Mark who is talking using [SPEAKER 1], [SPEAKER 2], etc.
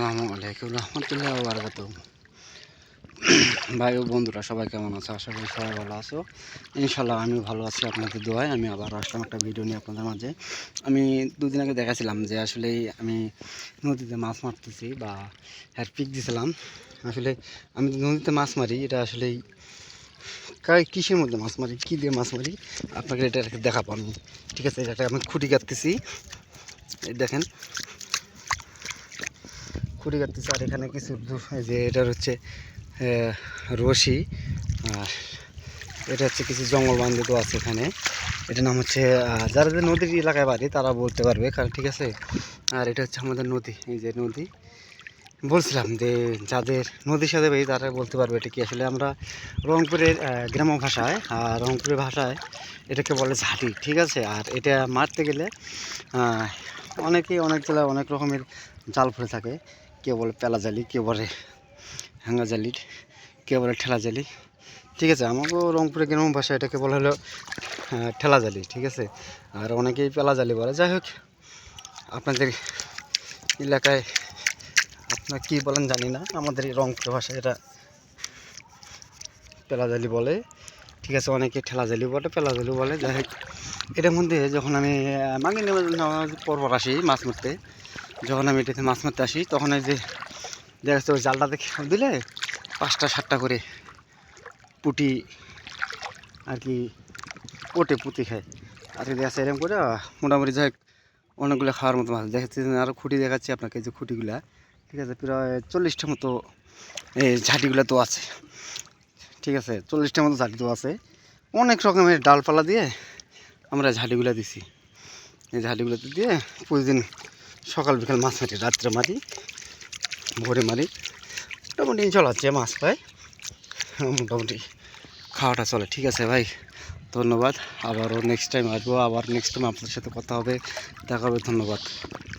[SPEAKER 1] আসসালামু রহমতুল্লাহ ভাই ও বন্ধুরা, সবাই কেমন আছো? আশা করি সবাই ভালো আছো। ইনশাল্লাহ আমি ভালো আছি আপনাদের দোয়ায়। আমি আবার আসলাম একটা ভিডিও নিয়ে আপনাদের মাঝে। আমি দুদিন আগে দেখাছিলাম যে আসলে আমি নদীতে মাছ মারতেছি বা হ্যার পিক দিয়েছিলাম আসলে আমি নদীতে মাছ মারি, এটা আসলে কিসের মধ্যে মাছ মারি, কী দিয়ে মাছ মারি, আপনাকে এটা দেখাবো আমি। ঠিক আছে, এটা আমি খুঁটি কাটতেছি। দেখেন খুঁটি কাটতেছে। আর এখানে কিছু যে এটার হচ্ছে রশি। আর এটা হচ্ছে কিছু জঙ্গল বান্ধব আছে এখানে। এটার নাম হচ্ছে যারা যে নদীর এলাকায় বাড়ি তারা বলতে পারবে, কারণ ঠিক আছে? আর এটা হচ্ছে আমাদের নদী, এই যে নদী। বলছিলাম যে যাদের নদীর সাথে বাড়ি তারা বলতে পারবে এটা কি? আসলে আমরা রংপুরের গ্রাম্য ভাষায় আর রংপুরের ভাষায় এটাকে বলে ঝাঁটি, ঠিক আছে? আর এটা মারতে গেলে অনেকেই অনেক জেলায় অনেক রকমের জাল ফেলে থাকে। কেউ বলে পেলা জালি কেউ বলে হাঙ্গা জালি কেউ বলে ঠেলা জালি। ঠিক আছে, আমাকেও রংপুরের গ্রাম ভাষা এটাকে বলা হলো ঠেলা জালি, ঠিক আছে? আর অনেকেই পেলা জালি বলে। যাই হোক, আপনাদের এলাকায় আপনার কী বলেন জানি না আমাদের এই রংপুর ভাষায় এটা পেলা জালি বলে। ঠিক আছে, অনেকে ঠেলা জালি বলে, পেলা জালি বলে। যাই হোক এটার মধ্যে যখন আমি মাগি নামাজ পরপর আসি মাছ মারতে যখন আমি এটাতে মাছ মারতে আসি, তখন এই যে দেখা যাচ্ছে ওই জালটাতে দিলে পাঁচটা, সাতটা করে পুটি আর কি ওটে পুঁতি খায়। আর কি দেখা এরকম করে, মোটামুটি যাই অনেকগুলো খাওয়ার মতো মাছ। দেখাচ্ছি আরও খুঁটি দেখাচ্ছি আপনাকে যে খুঁটিগুলা। ঠিক আছে, প্রায় চল্লিশটা মতো এই ঝাঁটিগুলো তো আছে। ঠিক আছে চল্লিশটা মতো ঝাঁটি তো আছে। অনেক রকমের ডালপালা দিয়ে আমরা ঝাঁটিগুলো দিছি। এই ঝাঁটিগুলোতে দিয়ে প্রতিদিন সকাল বিকাল মাছ মারি, রাত্রে মারি, ভোরে মারি। মোটামুটি চলা হচ্ছে মাছ পাই মোটামুটি খাওয়াটা চলে, ঠিক আছে ভাই। ধন্যবাদ। আবারও নেক্সট টাইম আসব, আবার নেক্সট টাইম আপনার সাথে কথা হবে। দেখা হবে, ধন্যবাদ।